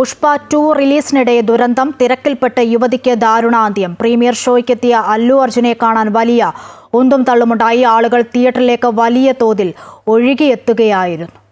Pushpa to റിലീസിനിടെ ദുരന്തം. തിരക്കിൽപ്പെട്ട് യുവതിക്ക് ദാരുണാന്ത്യം. പ്രീമിയർ ഷോയ്ക്കെത്തിയ അല്ലു അർജുനെ കാണാൻ വലിയ ഉന്തും തള്ളുമുണ്ടായി. ആളുകൾ തിയേറ്ററിലേക്ക് വലിയ തോതിൽ ഒഴുകിയെത്തുകയായിരുന്നു.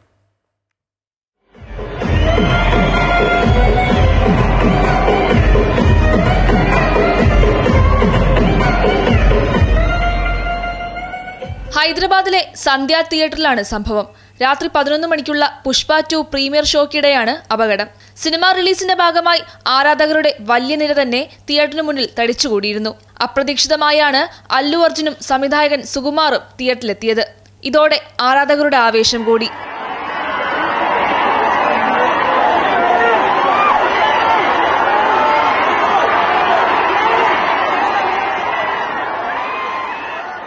ഹൈദരാബാദിലെ സന്ധ്യ തിയേറ്ററിലാണ് സംഭവം. രാത്രി പതിനൊന്ന് മണിക്കുള്ള പുഷ്പ ടു പ്രീമിയർ ഷോക്കിടെയാണ് അപകടം. സിനിമ റിലീസിന്റെ ഭാഗമായി ആരാധകരുടെ വലിയ നിര തന്നെ തിയേറ്ററിന് മുന്നിൽ തടിച്ചുകൂടിയിരുന്നു. അപ്രതീക്ഷിതമായാണ് അല്ലു അർജുനും സംവിധായകൻ സുകുമാറും തിയേറ്ററിലെത്തിയത്. ഇതോടെ ആരാധകരുടെ ആവേശം കൂടി.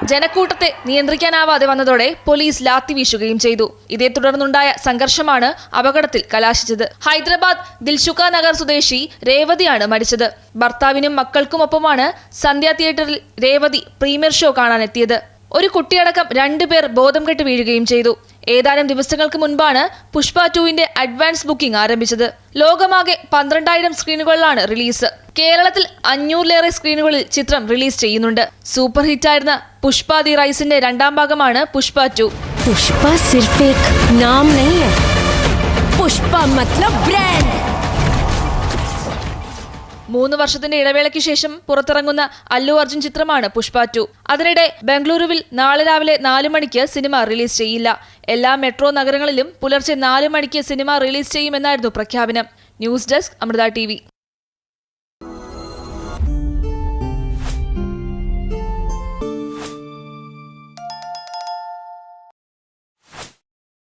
ജനക്കൂട്ടത്തെ നിയന്ത്രിക്കാനാവാതെ വന്നതോടെ പോലീസ് ലാത്തി വീശുകയും ചെയ്തു. ഇതേ തുടർന്നുണ്ടായ സംഘർഷമാണ് അപകടത്തിൽ കലാശിച്ചത്. ഹൈദരാബാദ് ദിൽഷുക്ക നഗർ സ്വദേശി രേവതിയാണ് മരിച്ചത്. ഭർത്താവിനും മക്കൾക്കുമൊപ്പമാണ് സന്ധ്യ തിയേറ്ററിൽ രേവതി പ്രീമിയർ ഷോ കാണാനെത്തിയത്. ഒരു കുട്ടിയടക്കം രണ്ടുപേർ ബോധം കെട്ട് വീഴുകയും ചെയ്തു. ഏതാനും ദിവസങ്ങൾക്ക് മുൻപാണ് പുഷ്പ ടുവിന്റെ അഡ്വാൻസ് ബുക്കിംഗ് ആരംഭിച്ചത്. ലോകമാകെ പന്ത്രണ്ടായിരം സ്ക്രീനുകളിലാണ് റിലീസ്. കേരളത്തിൽ അഞ്ഞൂറിലേറെ സ്ക്രീനുകളിൽ ചിത്രം റിലീസ് ചെയ്യുന്നുണ്ട്. സൂപ്പർ ഹിറ്റായിരുന്ന പുഷ്പ ദി റൈസിന്റെ രണ്ടാം ഭാഗമാണ് പുഷ്പ ടു. പുഷ്പ സിർഫ് നാം പുഷ്പ മത്ലബ് ബ്രാൻഡ്. മൂന്ന് വർഷത്തിന്റെ ഇടവേളയ്ക്ക് ശേഷം പുറത്തിറങ്ങുന്ന അല്ലു അർജുൻ ചിത്രമാണ് പുഷ്പ ടു. അതിനിടെ ബംഗളൂരുവിൽ നാളെ രാവിലെ നാല് മണിക്ക് സിനിമ റിലീസ് ചെയ്യില്ല. എല്ലാ മെട്രോ നഗരങ്ങളിലും പുലർച്ചെ നാല് മണിക്ക് സിനിമ റിലീസ് ചെയ്യുമെന്നായിരുന്നു പ്രഖ്യാപനം. News desk Amrita T